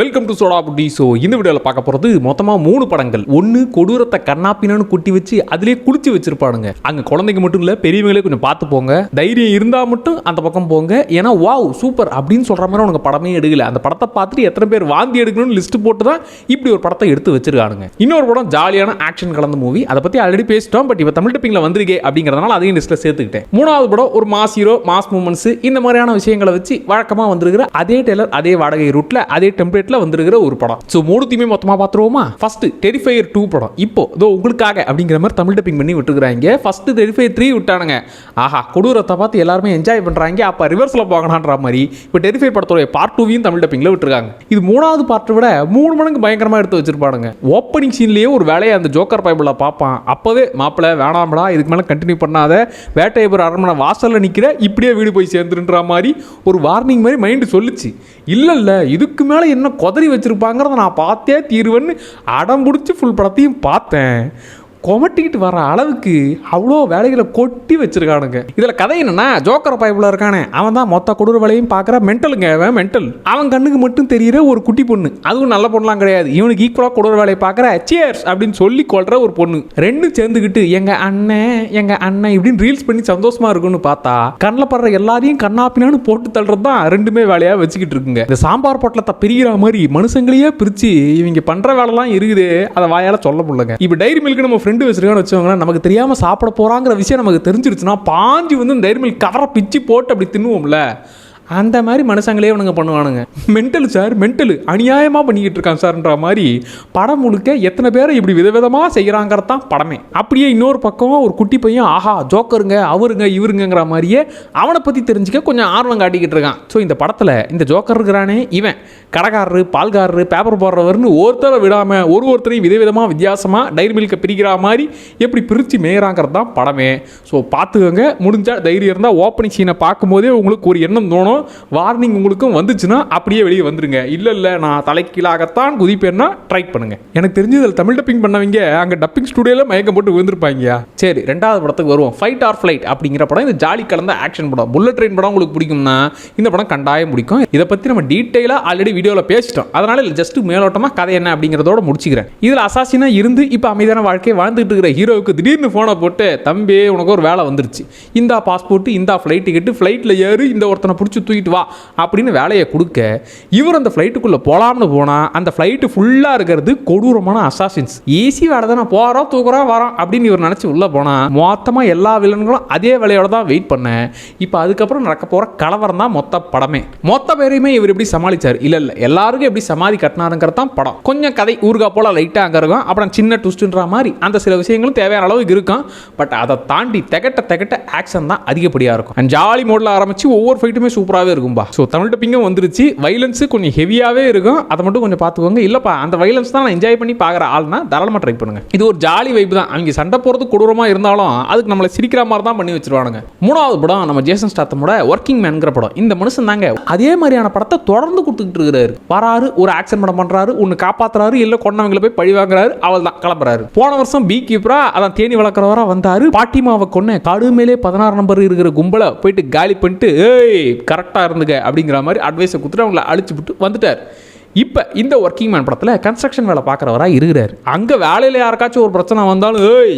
Welcome to soda புட்டி so இந்த வீடியோவில் பார்க்க போகிறது மொத்தமாக மூணு படங்கள். ஒன்று கொடூரத்தை கண்ணாப்பினான்னு குட்டி வச்சு அதிலே குளிச்சு வச்சிருப்பானுங்க. அங்கே குழந்தைங்க மட்டும் இல்லை பெரியவங்களே கொஞ்சம் பார்த்து போங்க. தைரியம் இருந்தால் மட்டும் அந்த பக்கம் போங்க. ஏன்னா வாவ் சூப்பர் அப்படின்னு சொல்கிற மாதிரி உனக்கு படமே எடுக்கல. அந்த படத்தை பார்த்துட்டு எத்தனை பேர் வாந்தி எடுக்கணும்னு லிஸ்ட் போட்டு தான் இப்படி ஒரு படத்தை எடுத்து வச்சிருக்கானுங்க. இன்னொரு படம் ஜாலியான ஆக்ஷன் கலந்த மூவி அதை பற்றி ஆல்ரெடி பேசிட்டோம் பட் இப்போ தமிழ் டிப்பிங்கில் வந்திருக்கே அப்படிங்கிறதுனால அதையும் லிஸ்ட்டில் சேர்த்துக்கிட்டேன். மூணாவது படம் ஒரு மாஸ் ஹீரோ மாஸ் மூமெண்ட்ஸ் இந்த மாதிரியான விஷயங்களை வச்சு வழக்கமாக வந்திருக்கிற அதே டெய்லர் அதே வாடகை ரூட்டில் அதே டெம்ப்ளேட்ல வந்திருக்கிற ஒரு படம். ஸோ மூணுத்தையுமே மொத்தமாக பார்த்துருவோமா? ஃபஸ்ட்டு டெரிஃபையர் டூ படம். இப்போ இதோ உங்களுக்காக அப்படிங்கிற மாதிரி தமிழ் டப்பிங் பண்ணி விட்டுருக்காங்க ஃபஸ்ட்டு டெரிஃபையர் த்ரீ விட்டானுங்க. ஆஹா கொடூரத்தை பார்த்து எல்லாருமே என்ஜாய் பண்ணுறாங்க அப்போ ரிவர்ஸில் போகலான்ற மாதிரி இப்போ டெரிஃபை படத்தோடைய பார்ட் டூவையும் தமிழ் டப்பிங்கில் விட்டுருக்காங்க. இது மூணாவது பார்ட்டை விட மூணு மடங்கு பயங்கரமாக எடுத்து வச்சிருப்பானுங்க. ஓப்பனிங் சீன்லேயே ஒரு வேலையை அந்த ஜோக்கர் பைபிளில் பார்ப்பான். அப்போவே மாப்பிள்ளை வேணாம்டா இதுக்கு மேலே கண்டினியூ பண்ணாத. வேட்டையபுரம் அரண்மனை வாசலில் நிற்கிற இப்படியே வீடு போய் சேர்ந்துருன்ற மாதிரி ஒரு வார்னிங் மாதிரி மைண்டு சொல்லுச்சு. இல்லை இல்லை இதுக்கு மேலே என்ன கொதறி வச்சுருப்பாங்கிறத நான் பார்த்தே தீருவேன்னு அடம் பிடிச்சி ஃபுல் படத்தையும் பார்த்தேன். கொமட்டிக்கிட்டு வர அளவுக்கு அவ்வளோ வேலைகளை கொட்டி வச்சிருக்கானுங்க. இதில் கதை என்னன்னா ஜோக்கர் பைப்பில் இருக்கானே. அவன் தான் மொத்த கொடூர வேலையும் பார்க்குற மென்டலுங்க அவன் மென்டல். அவன் கண்ணுக்கு மட்டும் தெரிகிற ஒரு குட்டி பொண்ணு. அதுவும் நல்ல பொண்ணுலாம் கிடையாது. இவனுக்கு ஈக்குவலாக கொடூர வேலையை பார்க்குற சேர்ஸ் அப்படின்னு சொல்லி கொள்கிற ஒரு பொண்ணு. ரெண்டும் சேர்ந்துக்கிட்டு எங்கள் அண்ணன் எங்கள் அண்ணன் இப்படின்னு ரீல்ஸ் பண்ணி சந்தோஷமாக இருக்கும்னு பார்த்தா கண்ணில் படுற எல்லாரையும் கண்ணாப்பினான்னு போட்டு தள்ளுறது தான் ரெண்டுமே வேலையாக வச்சுக்கிட்டு இருக்குங்க. இந்த சாம்பார் பொட்டலத்தை பிரிகிற மாதிரி மனுஷங்களையே பிரித்து இவங்க பண்ணுற வேலைலாம் இருக்குது அதை வாயால் சொல்ல முடியலங்க. இப்போ டைரி மில்க் நம்ம ஃப்ரெண்ட் வச்சிருக்கான்னு வச்சுக்கோங்களேன் நமக்கு தெரியாமல் சாப்பிட போகிறாங்கிற விஷயம் நமக்கு தெரிஞ்சிருச்சுன்னா பாஞ்சு வந்து இந்த டைரி மில்க் கவரை பிச்சு போட்டு அப்படி தின்னுவோம்ல. அந்த மாதிரி மனுஷங்களே இவனுங்க பண்ணுவானுங்க. மென்டல் சார் மென்டல் அநியாயமாக பண்ணிக்கிட்டு இருக்கான் சார்ன்ற மாதிரி படம் முழுக்க எத்தனை பேரை இப்படி விதவிதமாக செய்கிறாங்கிறது தான் படமே. அப்படியே இன்னொரு பக்கம் ஒரு குட்டி பையன் ஆஹா ஜோக்கருங்க அவருங்க இவருங்கிற மாதிரியே அவனை பற்றி தெரிஞ்சுக்க கொஞ்சம் ஆர்வம் காட்டிக்கிட்டு இருக்கான். ஸோ இந்த படத்தில் இந்த ஜோக்கர் இருக்கிறானே இவன். கடைக்காரரு பால்காரரு பேப்பர் போடுறவர்னு ஒருத்தரை விடாமல் ஒரு ஒருத்தரையும் விதவிதமாக வித்தியாசமாக டைரி மில்கை பிரிக்கிற மாதிரி எப்படி பிரித்து மேயிறாங்கிறது தான் படமே. ஸோ பார்த்துக்கோங்க. முடிஞ்சால் தைரியம் இருந்தால் ஓப்பனிங் சீனை பார்க்கும்போதே உங்களுக்கு ஒரு எண்ணம் தோணும். வார்னிங் உங்களுக்கும் வந்துச்சுன்னா அப்படியே வெளியே வந்துருங்க. இல்லை இல்லை நான் தலைக்கீழாகத்தான் குதிப்பேன்னா ட்ரை பண்ணுங்க. எனக்கு தெரிஞ்சு இதில் தமிழ் டப்பிங் பண்ணவங்க அங்கே டப்பிங் ஸ்டுடியோவில் மயக்கம் போட்டு விழுந்திருப்பாங்க சரி ரெண்டாவது படத்துக்கு வருவோம். ஃபைட் ஆர் ஃப்ளைட் அப்படிங்கிற படம். இந்த ஜாலி கலந்த ஆக்ஷன் படம். புல்லட் ட்ரெயின் படம் உங்களுக்கு பிடிக்கும்னா இந்த படம் கண்டாயம் பிடிக்கும். இதை பற்றி நம்ம டீட்டெயிலாக ஆல்ரெடி வீடியோவில் பேசிட்டோம். அதனால இல்லை ஜஸ்ட் மேலோட்டமாக கதை என்ன அப்படிங்கிறதோட முடிச்சுக்கிறேன். இதில் அசாசினாக இருந்து இப்போ அமைதியான வாழ்க்கையை வாழ்ந்துட்டு இருக்கிற ஹீரோவுக்கு திடீர்னு ஃபோனை போட்டு தம்பி உனக்கு ஒரு வேலை வந்துருச்சு. இந்தா பாஸ்போர்ட் இந்தா ஃப்ளைட் டிக்கெட்டு ஃப்ளைட்டில் ஏறு. இந்த ஒருத்தனை பிடிச்சி தூக்கிட்டு வா அப்படின்னு வேலையை கொடுக்க இவர் அந்த ஃப்ளைட்டுக்குள்ளே போகலாம்னு போனால் அந்த ஃப்ளைட்டு ஃபுல்லாக இருக்கிறது கொடூரமான அசாசின்ஸ் ஈஸி வேலை தானே போகிறோம் தூக்குறோம் வரோம் அப்படின்னு இவர் நினச்சி உள்ளே போனால் மொத்தமாக எல்லா வில்லன்களும் அதே வேலையோட தான் வெயிட் பண்ணேன் இப்போ அதுக்கப்புறம் நடக்க போகிற கலவரம் தான் மொத்த படமே. மொத்த பேரையுமே இவர் எப்படி சமாளிச்சார்? இல்லை இல்லை எல்லாருக்கும் எப்படி சமாதி கட்டினாருங்கிறது தான் படம். கொஞ்சம் கதை ஊர்கா போல் லைட்டாக அங்கே இருக்கும். அப்புறம் சின்ன ட்விஸ்ட்டுன்ற மாதிரி அந்த சில விஷயங்களும் தேவையான அளவுக்கு இருக்கும். பட் அதை தாண்டி திகட்ட திகட்ட ஆக்ஷன் தான் அதிகப்படியாக இருக்கும். அண்ட் ஜாலி மோடில் ஆரம்பித்து ஒவ்வொரு ஃபைட்டுமே சூப்பராகவே இருக்கும்பா. ஸோ தமிழ் டப்பிங்கும் வந்துருச்சு. வைலன்ஸு கொஞ்சம் ஹெவியாகவே இருக்கும். அதை மட்டும் கொஞ்சம் பார்த்துக்கோங்க. இல்லைப்பா அந்த வைலன்ஸ் தான் நான் என்ஜாய் பண்ணி பார்க்குற ஆள்னா தாராளமாக ட்ரை பண்ணுங்க. இது ஒரு ஜாலி வைப்பு தான். அவங்க சண்டை போகிறது கொடூரமாக இருந்தாலும் அதுக்கு நம்மளை சிரிக்கிற மாதிரி தான் பண்ணி வச்சிருவானுங்க. மூணாவது படம் நம்ம ஜேசன் ஸ்டாத்தமோட ஒர்க்கிங் மேனுங்கிற படம். இந்த மனுஷன் தாங்க அதே மாதிரியான படத்தை தொடர்ந்து கொடுத்துக்கிட்டு இருக்கிறாரு. வராரு ஒரு ஆக்ஷன் படம் பண்ணுறாரு ஒன்று காப்பாற்றுறாரு இல்லை கொண்டவங்களை போய் பழி வாங்குறாரு அவள் தான் கிளம்புறாரு. போன வருஷம் பீ கீப்பரா அதான் தேனி வளர்க்குறவரா வந்தாரு. பாட்டிமாவை கொன்ன காடு மேலே பதினாறு நம்பர் இருக்கிற கும்பலை போயிட்டு காலி பண்ணிட்டு ஏய் கரெக்டாக இருந்துங்க அப்படிங்கிற மாதிரி அட்வைஸை கொடுத்துட்டு அவங்கள அழிச்சு விட்டு வந்துட்டார். இப்போ இந்த ஒர்க்கிங் மேன் படத்தில் கன்ஸ்ட்ரக்ஷன் வேலை பார்க்குறவராக இருக்கிறார். அங்கே வேலையில் யாருக்காச்சும் ஒரு பிரச்சனை வந்தாலும் ஏய்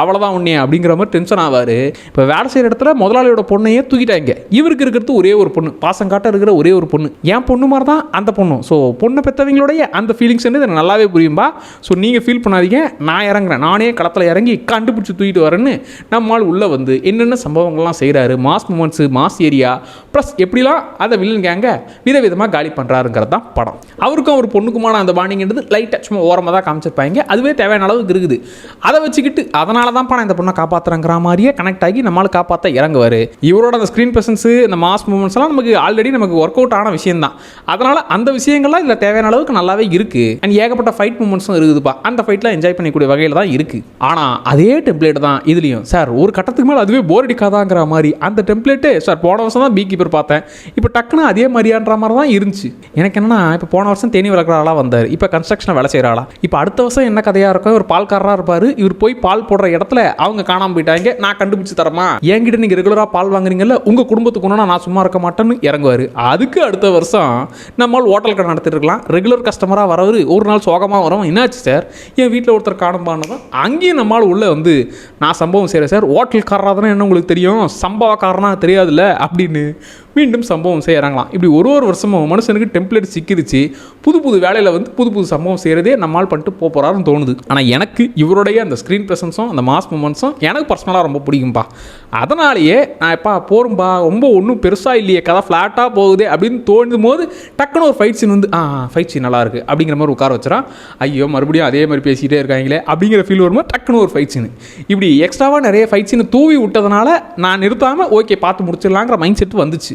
அவ்வளோதான் உன்னே அப்படிங்கிற மாதிரி டென்ஷன் ஆவார். இப்போ வேலை செய்கிற இடத்துல முதலாளியோட பொண்ணையே தூக்கிட்டாங்க. இவருக்கு இருக்கிறது ஒரே ஒரு பொண்ணு. பாசம் காட்ட இருக்கிற ஒரே ஒரு பொண்ணு. என் பொண்ணு மாதிரி தான் அந்த பொண்ணு. ஸோ பொண்ணை பெற்றவங்களுடைய அந்த ஃபீலிங்ஸ் வந்து எனக்கு நல்லாவே புரியும்பா. ஸோ நீங்கள் ஃபீல் பண்ணாதீங்க. நான் இறங்குறேன். நானே களத்தில் இறங்கி கண்டுபிடிச்சி தூக்கிட்டு வரேன்னு நம்மால் உள்ளே வந்து என்னென்ன சம்பவங்கள்லாம் செய்கிறாரு mass moments mass area plus எப்படிலாம் அதை வில்லன் கேங்க விதவிதமாக காலி பண்ணுறாருங்கிறது தான் படம். அவருக்கும் அவர் பொண்ணுக்குமான அந்த பாண்டிங்கிறது லைட்டாக சும்மா ஓரமாக தான் காமிச்சிருப்பாங்க. அதுவே தேவையான அளவுக்கு இருக்குது. அதை வச்சுக்கிட்டு அதனால தான் நான் இந்த பொண்ணை காப்பாற்றுறங்கிற மாதிரியே கனெக்ட் ஆகி நம்மளால் காப்பாற்ற இறங்குவார். இவரோட அந்த ஸ்க்ரீன் பிரசன்ஸு இந்த மாஸ் மூமெண்ட்ஸ்லாம் நமக்கு ஆல்ரெடி நமக்கு ஒர்க் அவுட் ஆன விஷயம் தான் அதனால் அந்த விஷயங்கள்லாம் இதில் தேவையான அளவுக்கு நல்லாவே இருக்குது அண்ட் ஏகப்பட்ட ஃபைட் மூமெண்ட்ஸும் இருக்குதுப்பா. அந்த ஃபைட்லாம் என்ஜாய் பண்ணிக்கூடிய வகையில் தான் இருக்குது ஆனால் அதே டெம்ப்ளேட் தான் இதுலேயும். சார் ஒரு கட்டத்துக்கு மேலே அதுவே போர் அடிக்காதாங்கிற மாதிரி அந்த டெம்ப்ளேட்டு சார் போன வருஷம் தான் பீ கீப்பர் பார்த்தேன். இப்போ டக்குன்னு அதே மாதிரியான்ற மாதிரி தான் இருந்துச்சு. எனக்கு என்னன்னா இப்போ போன போன வருஷம் தேனி வளர்க்குற வந்தார். இப்போ கன்ஸ்ட்ரக்ஷனை வேலை செய்கிற ஆளா இப்போ அடுத்த வருஷம் என்ன கதையாக இருக்கும் இவர் பால்காரராக இருப்பார். இவர் போய் பால் போடுற இடத்துல அவங்க காணாமல் போயிட்டாங்க. நான் கண்டுபிடிச்சு தரமா என்கிட்ட நீங்கள் ரெகுலராக பால் வாங்குறீங்கல்ல உங்கள் குடும்பத்துக்கு ஒன்றா நான் சும்மா இருக்க மாட்டேன்னு இறங்குவார். அதுக்கு அடுத்த வருஷம் நம்மால் ஹோட்டல் கடை நடத்திட்டு இருக்கலாம். ரெகுலர் கஸ்டமராக வரவர் ஒரு நாள் சோகமாக வரும் என்னாச்சு சார் என் வீட்டில் ஒருத்தர் காணும்பானதும் அங்கேயும் நம்மால் உள்ளே வந்து நான் சம்பவம் செய்கிறேன் சார் ஹோட்டல்காரராக தானே என்ன உங்களுக்கு தெரியும்? சம்பவக்காரனாக தெரியாதுல்ல? அப்படின்னு மீண்டும் சம்பவம் செய்கிறாங்களாம் இப்படி ஒரு ஒரு வருஷமும் மனுஷனுக்கு டெம்ப்ளேட் சிக்கிருச்சு. புது புது வேலையில் வந்து புது புது சம்பவம் செய்கிறதே நம்மால் பண்ணிட்டு போக போகிறாருன்னு தோணுது. ஆனால் எனக்கு இவருடைய அந்த ஸ்க்ரீன் ப்ரெசன்ஸும் அந்த மாஸ் மூமெண்ட்ஸும் எனக்கு பர்சனலாக ரொம்ப பிடிக்கும்பா. அதனாலேயே நான் எப்பா போரும்பா ரொம்ப ஒன்றும் பெருசாக இல்லையே கதை ஃப்ளாட்டாக போகுதே அப்படின்னு தோணும் போது டக்குன்னு ஒரு ஃபைட் சீன் வந்து ஆ ஃபைட் சீன் நல்லாயிருக்கு அப்படிங்கிற மாதிரி உட்கார வச்சுறான். ஐயோ மறுபடியும் அதே மாதிரி பேசிகிட்டே இருக்காங்களே. அப்படிங்கிற ஃபீல் வரும்போது டக்குன்னு ஒரு ஃபைட் சீன் இப்படி எக்ஸ்ட்ராவாக நிறைய ஃபைட் சீன் தூவி விட்டதுனால நான் நிறுத்தாமல் ஓகே பார்த்து முடிச்சிடலாங்கிற மைண்ட் செட் வந்துச்சு.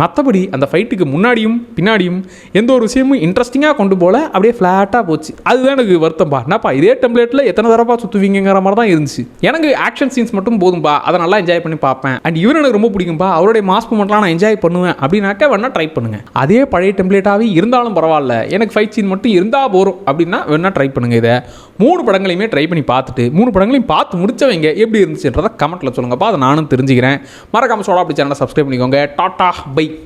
மற்றபடி அந்த ஃபைட்டுக்கு முன்னாடியும் பின்னாடியும் எந்த ஒரு விஷயமும் இன்ட்ரெஸ்டிங்காக கொண்டு போல அப்படியே ஃப்ளாட்டாக போச்சு. அதுதான் எனக்கு வருத்தம்பா. என்னப்பா இதே டெம்ப்ளேட்டில் எத்தனை தடவை சுற்றுவீங்கிற மாதிரி தான் இருந்துச்சு. எனக்கு ஆக்ஷன் சீன்ஸ் மட்டும் போதும்பா. அதை நல்லா என்ஜாய் பண்ணி பார்ப்பேன். அண்ட் இவர் எனக்கு ரொம்ப பிடிக்கும்பா. அவருடைய மாஸ் மூமெண்ட்லாம் நான் என்ஜாய் பண்ணுவேன் அப்படின்னாக்க வேணா ட்ரை பண்ணுங்க. அதே பழைய டெம்ப்ளேட்டாகவே இருந்தாலும் பரவாயில்ல. எனக்கு ஃபைட் சீன் மட்டும் இருந்தால் போகிறோம் அப்படின்னா வேணா ட்ரை பண்ணுங்க இதை. மூணு படங்களையுமே ட்ரை பண்ணி பார்த்துட்டு மூணு படங்களையும் பார்த்து முடிச்சவங்க எப்படி இருந்துச்சுன்றதை கமெண்ட்டில் சொல்லுங்கப்பா. அதை நானும் தெரிஞ்சுக்கிறேன். மறக்காம சோடா அப்படி சேனலை சப்ஸ்கிரைப் பண்ணிக்கோங்க. Tata bye. Phi